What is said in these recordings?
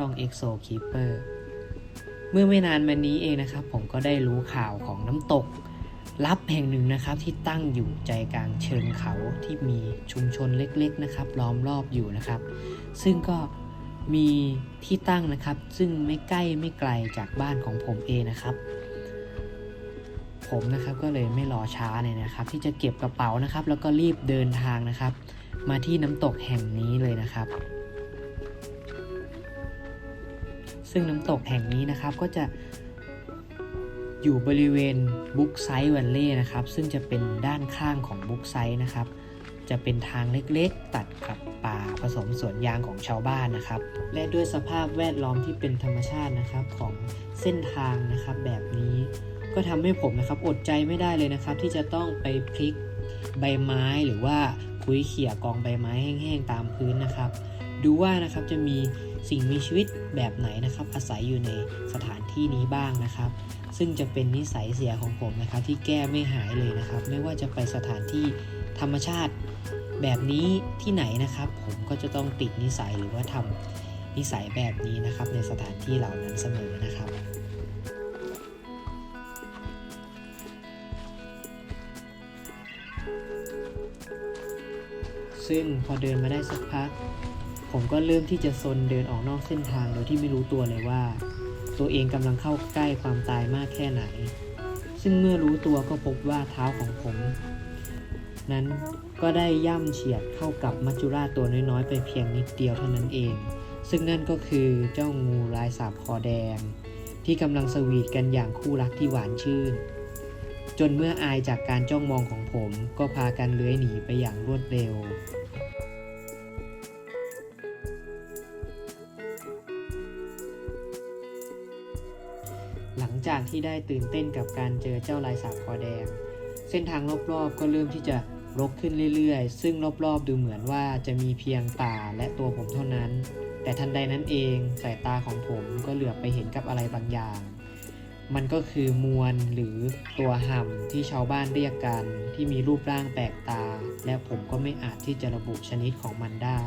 ช่อง EXO Keeper เมื่อไม่นานมานี้เองนะครับ ผมก็ได้รู้ข่าวของน้ำตก ลับแห่งหนึ่งนะครับ ที่ตั้งอยู่ใจกลางเชิงเขาที่มีชุมชนเล็กๆนะครับ ล้อมรอบอยู่นะครับ ซึ่งก็มีที่ตั้งนะครับ ซึ่งไม่ใกล้ไม่ไกลจากบ้านของผมเองนะครับ ผมนะครับก็เลยไม่รอช้าเลยนะครับ ที่จะเก็บกระเป๋านะครับ แล้วก็รีบเดินทางนะครับ มาที่น้ำตกแห่งนี้เลยนะครับ ซึ่งน้ำตกแห่งนี้นะครับก็จะอยู่บริเวณบุ๊กไซด์วันเล่นะครับ ซึ่งจะเป็นด้านข้างของบุ๊กไซด์นะครับ จะเป็นทางเล็กๆ ตัดกับป่าผสมสวนยางของชาวบ้านนะครับ และด้วยสภาพแวดล้อมที่เป็นธรรมชาตินะครับของเส้นทางนะครับ แบบนี้ก็ทำให้ผมนะครับอดใจไม่ได้เลยนะครับ ที่จะต้องไปพลิกใบไม้หรือว่าคุยเขี่ยกองใบไม้แห้งๆตามพื้นนะครับ ดูว่านะครับจะมี สิ่งมีชีวิตแบบไหนนะครับ อาศัยอยู่ในสถานที่นี้บ้างนะครับ ซึ่งจะเป็นนิสัยเสียของผมนะครับ ที่แก้ไม่หายเลยนะครับ ไม่ว่าจะไปสถานที่ธรรมชาติแบบนี้ที่ไหนนะครับ ผมก็จะต้องติดนิสัยหรือว่าทำนิสัยแบบนี้นะครับ ในสถานที่เหล่านั้นเสมอนะครับซึ่งพอเดินมาได้สักพัก ผมก็เริ่มที่จะซนเดินออกนอกเส้นทางโดยที่ไม่รู้ตัวเลยว่า ตัวเองกำลังเข้าใกล้ความตายมากแค่ไหน ซึ่งเมื่อรู้ตัวก็พบว่าเท้าของผม นั้นก็ได้ย่ำเฉียดเข้ากับมัจจุราชตัวน้อยๆ ไปเพียงนิดเดียวเท่านั้นเอง ซึ่งนั่นก็คือเจ้างูลายสาบคอแดง ที่กำลังสวีทกันอย่างคู่รักที่หวานชื่น จนเมื่ออายจากการจ้องมองของผมก็พากันเลื้อยหนีไปอย่างรวดเร็วากที่ได้ตื่นเต้นกับการเจอเจ้าลายสาบคอแดง เส้นทางรอบๆก็เริ่มที่จะรกขึ้นเรื่อยๆ ซึ่งรอบๆดูเหมือนว่าจะมีเพียงป่าและตัวผมเท่านั้น แต่ทันใดนั้นเองสายตาของผมก็เหลือบไปเห็นกับอะไรบางอย่าง มันก็คือมวลหรือตัวห่ำที่ชาวบ้านเรียกกัน ที่มีรูปร่างแปลกตา และผมก็ไม่อาจที่จะระบุชนิดของมันได้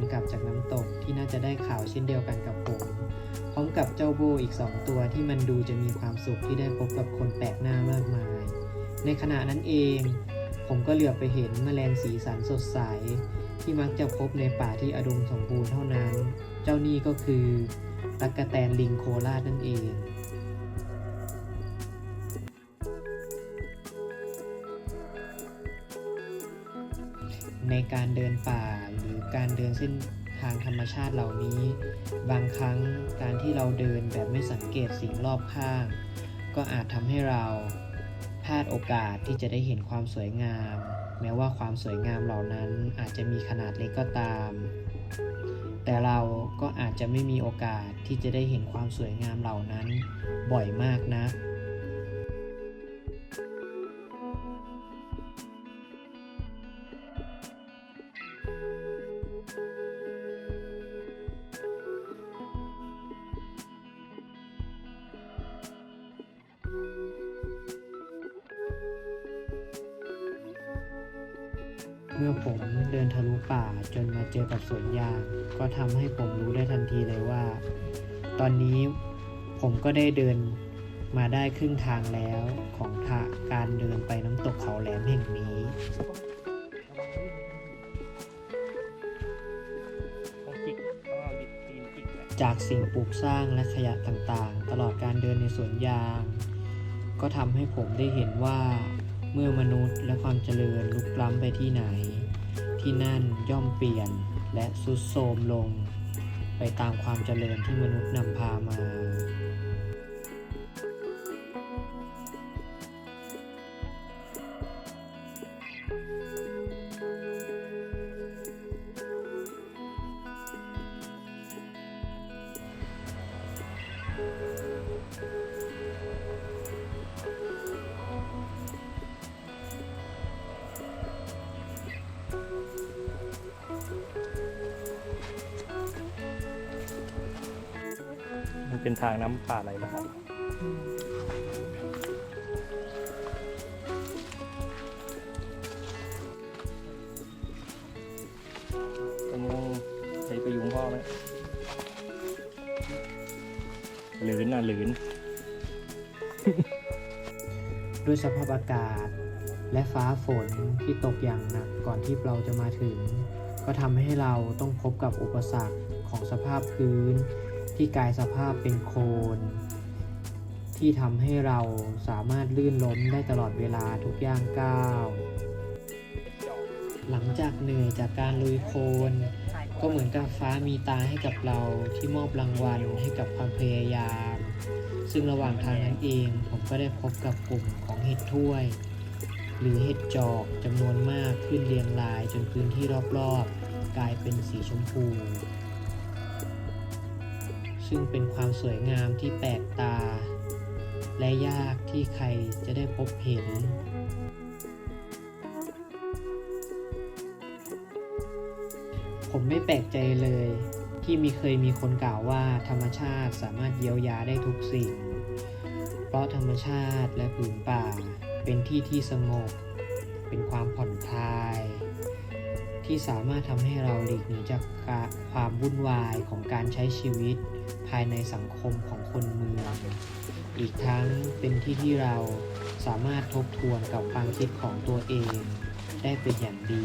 นกลับจากน้ำตกที่น่าจะได้ข่าวเช่นเดียวกันกับผม พร้อมกับเจ้าโบอีกสองตัวที่มันดูจะมีความสุขที่ได้พบกับคนแปลกหน้ามากมาย ในขณะนั้นเอง ผมก็เหลือบไปเห็นแมลงสีสันสดใส ที่มักจะพบในป่าที่อุดมสมบูรณ์เท่านั้น เจ้านี่ก็คือตักกะแตนลิงโคราชนั่นเองในการเดินป่า การเดินเส้นทางธรรมชาติเหล่านี้ บางครั้งการที่เราเดินแบบไม่สังเกตสิ่งรอบข้าง ก็อาจทำให้เราพลาดโอกาสที่จะได้เห็นความสวยงาม แม้ว่าความสวยงามเหล่านั้นอาจจะมีขนาดเล็กก็ตาม แต่เราก็อาจจะไม่มีโอกาสที่จะได้เห็นความสวยงามเหล่านั้นบ่อยมากนัก เมื่อผมเดินทะลุป่าจนมาเจอกับสวนยาง ก็ทำให้ผมรู้ได้ทันทีเลยว่า ตอนนี้ผมก็ได้เดินมาได้ครึ่งทางแล้วของทางการเดินไปน้ำตกเขาแหลมแห่งนี้จากสิ่งปลูกสร้างและขยะต่างๆ ตลอดการเดินในสวนยาง ก็ทำให้ผมได้เห็นว่า เมื่อมนุษย์และความเจริญลุกล้ำไปที่ไหน ที่นั่นย่อมเปลี่ยนและสุดโทมลง ไปตามความเจริญที่มนุษย์นำพามา มันเป็นทางน้ำป่าไหลมาครับเป็นยังใช้ประยุงพ่อไหมหลืนอะหลืนด้วยสภาพอากาศ และฟ้าฝนที่ตกอย่างหนักก่อนที่เราจะมาถึง ก็ทำให้เราต้องพบกับอุปสรรคของสภาพพื้น ที่กายสภาพเป็นโคลนที่ทำให้เราสามารถลื่นล้มได้ตลอดเวลาทุกย่างก้าว หลังจากเหนื่อยจากการลุยโคลนก็เหมือนกับฟ้ามีตาให้กับเราที่มอบรางวัลให้กับความพยายาม ซึ่งระหว่างทางนั้นเองผมก็ได้พบกับกลุ่มของเห็ดถ้วย หรือเห็ดจอกจำนวนมากขึ้นเรียงรายจนพื้นที่รอบๆ กลายเป็นสีชมพู ซึ่งเป็นความสวยงามที่แปลกตา และยากที่ใครจะได้พบเห็น ผมไม่แปลกใจเลย ที่มีเคยมีคนกล่าวว่าธรรมชาติสามารถเยียวยาได้ทุกสิ่ง เพราะธรรมชาติและผืนป่าเป็นที่ที่สงบ เป็นความผ่อนคลาย ที่สามารถทำให้เราหลีกหนีจากความวุ่นวายของการใช้ชีวิต ภายในสังคมของคนเมือง อีกทั้งเป็นที่ที่เราสามารถทบทวนกับความคิดของตัวเอง ได้เป็นอย่างดี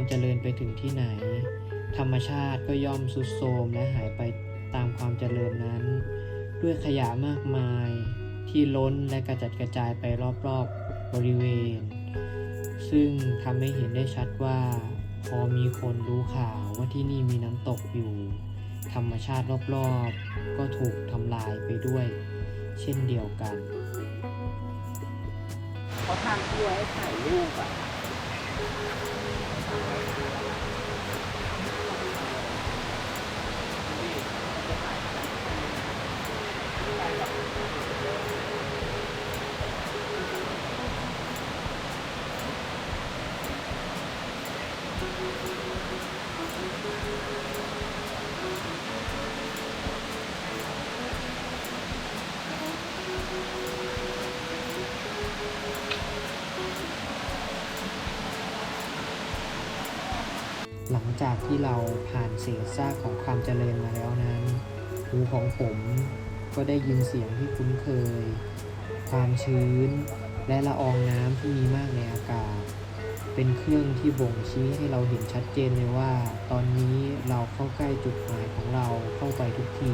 ความเจริญไปถึงที่ไหน ธรรมชาติก็ย่อมสุดโทมและหายไปตามความเจริญนั้น ด้วยขยะมากมายที่ล้นและกระจัดกระจายไปรอบๆบริเวณ ซึ่งทำให้เห็นได้ชัดว่า พอมีคนรู้ข่าวว่าที่นี่มีน้ำตกอยู่ ธรรมชาติรอบๆ ก็ถูกทำลายไปด้วย เช่นเดียวกันเขาทำตัวให้ถ่ายรูปอะ จากที่เราผ่านเศษซากของความเจริญมาแล้วนั้น หูของผมก็ได้ยินเสียงที่คุ้นเคย ความชื้น และละอองน้ำที่มีมากในอากาศ เป็นเครื่องที่บ่งชี้ให้เราเห็นชัดเจนเลยว่า ตอนนี้เราเข้าใกล้จุดหมายของเราเข้าไปทุกที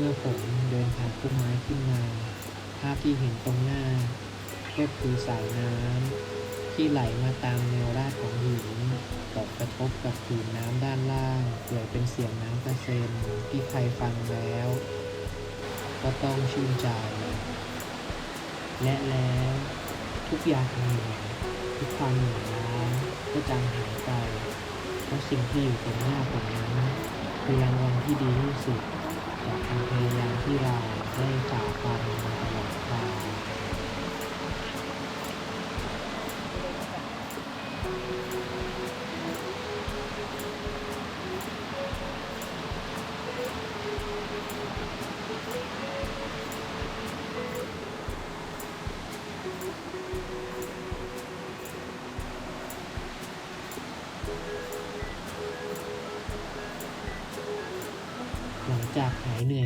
มื่อผมเดินผ่านพุ่มไม้ขึ้นมา ภาพที่เห็นตรงหน้า ก็คือสายน้ำที่ไหลมาตามแนวราดของหินตกกระทบกับผืนน้ำด้านล่างเกิดเป็นเสียงน้ำกระเซ็นที่ใครฟังแล้ว ก็ต้องชื่นใจ และแล้วทุกอย่างเหนื่อยทุกความเหนื่อยล้าก็จางหายไปเพราะสิ่งที่อยู่ตรงหน้าผมนั้นคือรางวัลที่ดีที่สุด ความพยายามที่เราได้จ่าฟัน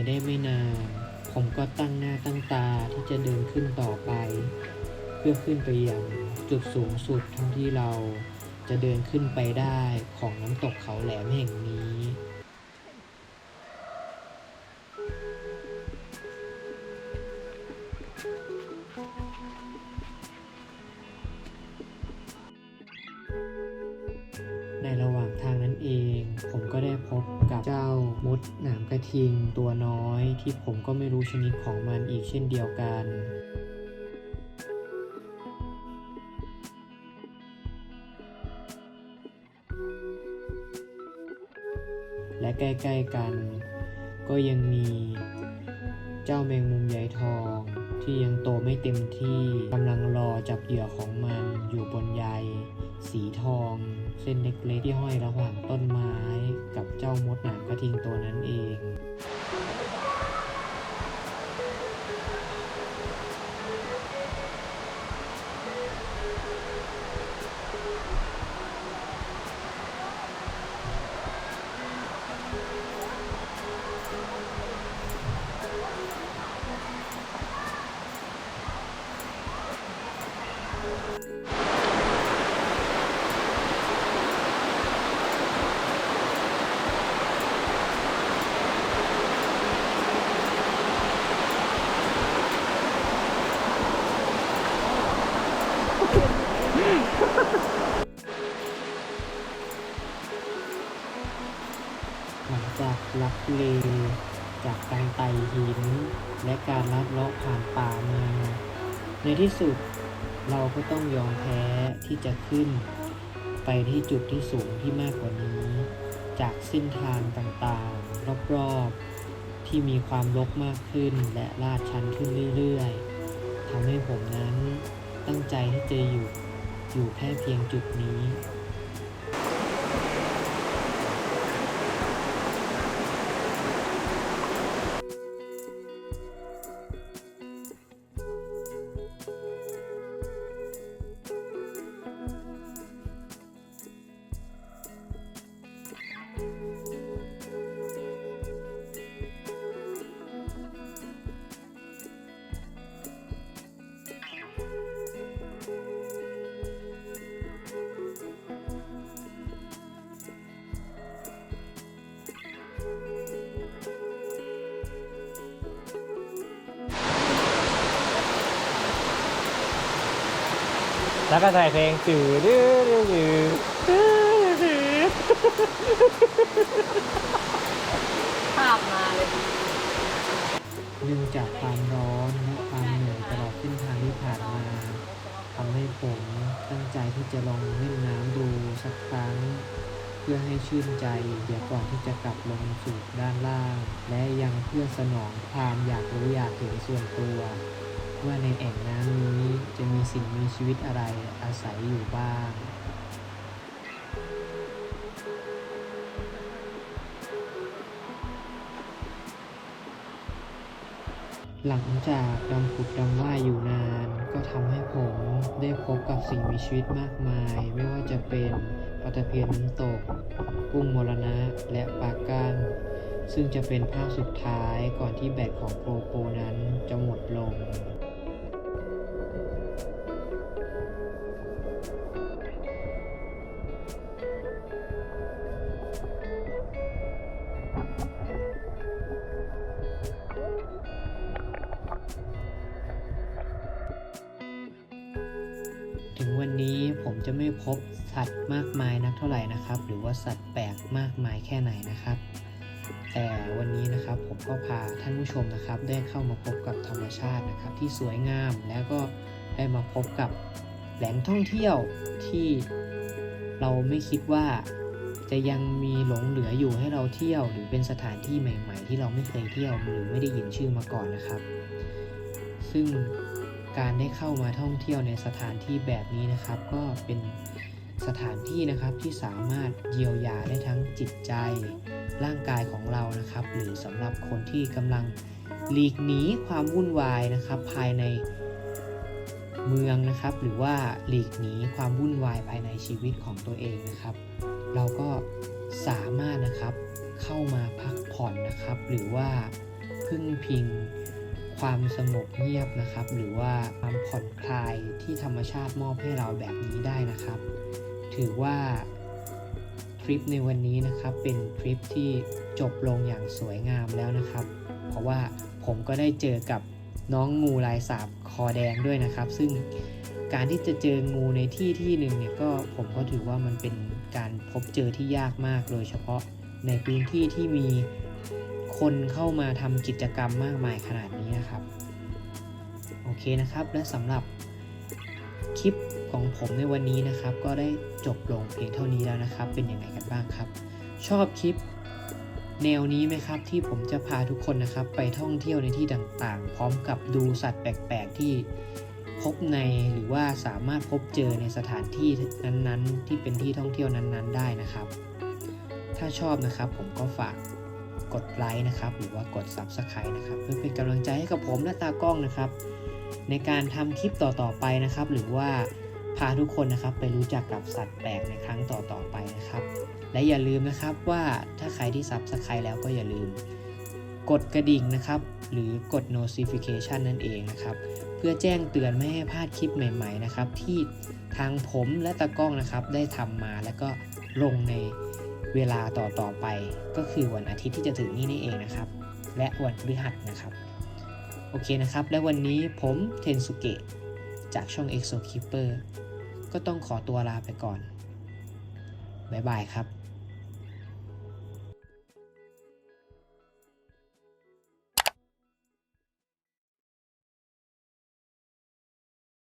ได้ไม่นาน ผมก็ตั้งหน้าตั้งตาที่จะเดินขึ้นต่อไป เพื่อขึ้นไปยังจุดสูงสุดทั้งที่เราจะเดินขึ้นไปได้ของน้ำตกเขาแหลมแห่งนี้ พบกับเจ้ามดหนามกระทิงตัวน้อย ที่ผมก็ไม่รู้ชนิดของมันอีกเช่นเดียวกันและใกล้ ๆ กัน ก็ยังมีเจ้าแมงมุมใยทอง ที่ยังโตไม่เต็มที่กำลังรอจับเหยื่อของมัน อยู่บนใยสีทอง เส้นเล็กๆที่ห้อยระหว่างต้นไม้ กับเจ้ามดหนามกระทิงตัวนั้นเอง ที่สุดเราก็ต้องยอมแพ้ที่จะขึ้น ไปที่จุดที่สูงที่มากกว่านี้ จากเส้นทางต่างๆ รอบๆ ที่มีความลกมากขึ้นและลาดชันขึ้นเรื่อยๆทำให้ผมนั้นตั้งใจที่จะอยู่อยู่แค่เพียงจุดนี้ แล้วก็ใส่เพลงจืดดื้อดื้อภาพมาเลยเนื่งจากความร้อนและความเหนื่อยตลอดเส้นทางที่ผ่านมาทำให้ผมตั้งใจที่จะลองเล่นน้ำดูสักครั้ง เพื่อให้ชื่นใจเดี๋ยวก่อนที่จะกลับลงสู่ด้านล่าง และยังเพื่อสนองความอยากรู้อยากเห็นส่วนตัว ว่าในแอ่งน้ำนี้จะมีสิ่งมีชีวิตอะไรอาศัยอยู่บ้าง หลังจากดำผุดดำว่ายอยู่นาน ก็ทำให้ผมได้พบกับสิ่งมีชีวิตมากมาย ไม่ว่าจะเป็นปลาตะเพียนน้ำตก กุ้งมรณะ และปลาก้านซึ่งจะเป็นภาพสุดท้ายก่อนที่แบตของโปรโปรนั้นจะหมดลง ถึงวันนี้ผมจะไม่พบสัตว์มากมายนักเท่าไหร่นะครับ หรือว่าสัตว์แปลกมากมายแค่ไหนนะครับ แต่วันนี้นะครับผมก็พาท่านผู้ชมนะครับ ได้เข้ามาพบกับธรรมชาตินะครับ ที่สวยงามแล้วก็ได้มาพบกับแหล่งท่องเที่ยวที่เราไม่คิดว่าจะยังมีหลงเหลืออยู่ให้เราเที่ยว หรือเป็นสถานที่ใหม่ ๆ ที่เราไม่เคยเที่ยวหรือไม่ได้ยินชื่อมาก่อนนะครับ ซึ่ง การได้เข้ามาท่องเที่ยวในสถานที่แบบนี้นะครับ ก็เป็นสถานที่นะครับที่สามารถเยียวยาได้ทั้งจิตใจ ร่างกายของเรานะครับ หรือสำหรับคนที่กำลังหลีกหนีความวุ่นวายนะครับ ภายในเมืองนะครับ หรือว่าหลีกหนีความวุ่นวายภายในชีวิตของตัวเองนะครับ เราก็สามารถนะครับเข้ามาพักผ่อนนะครับ หรือว่าพึ่งพิง ความสงบเงียบนะครับ หรือว่าความผ่อนคลายที่ธรรมชาติมอบให้เราแบบนี้ได้นะครับ ถือว่าทริปในวันนี้นะครับเป็นทริปที่จบลงอย่างสวยงามแล้วนะครับ เพราะว่าผมก็ได้เจอกับน้องงูลายสาบคอแดงด้วยนะครับ ซึ่งการที่จะเจองูในที่ที่หนึ่งเนี่ยก็ผมก็ถือว่ามันเป็นการพบเจอที่ยากมาก โดยเฉพาะในพื้นที่ที่มีคนเข้ามาทำกิจกรรมมากมายขนาดนี้ นะครับ โอเคนะครับ และสำหรับคลิปของผมในวันนี้นะครับ ก็ได้จบลงเพียงเท่านี้แล้วนะครับ เป็นยังไงกันบ้างครับ ชอบคลิปแนวนี้ไหมครับที่ผมจะพาทุกคนนะครับ ไปท่องเที่ยวในที่ต่างๆ พร้อมกับดูสัตว์แปลกๆที่พบในหรือว่าสามารถพบเจอในสถานที่นั้นๆ ที่เป็นที่ท่องเที่ยวนั้นๆ ได้นะครับ ถ้าชอบนะครับผมก็ฝาก กดไลค์นะครับ หรือว่ากด Subscribe นะครับ เพื่อเป็นกำลังใจให้กับผมและตากล้องนะครับ ในการทำคลิปต่อๆไปนะครับ หรือว่าพาทุกคนนะครับไปรู้จักกับสัตว์แปลกในครั้งต่อๆไปนะครับ และอย่าลืมนะครับว่าถ้าใครที่ Subscribe แล้วก็อย่าลืม กดกระดิ่งนะครับ หรือกด notification นั่นเองนะครับ เพื่อแจ้งเตือนไม่ให้พลาดคลิปใหม่ ๆนะครับ ที่ทางผมและตากล้องนะครับได้ทำมาแล้วก็ลงใน เวลาต่อๆไปก็คือวันอาทิตย์ที่จะถึงนี้นี่เองนะครับ และวันพฤหัสนะครับ โอเคนะครับ และวันนี้ผมเทนสุเกะจากช่อง EXO Keeper ก็ต้องขอตัวลาไปก่อน บ๊ายบายครับ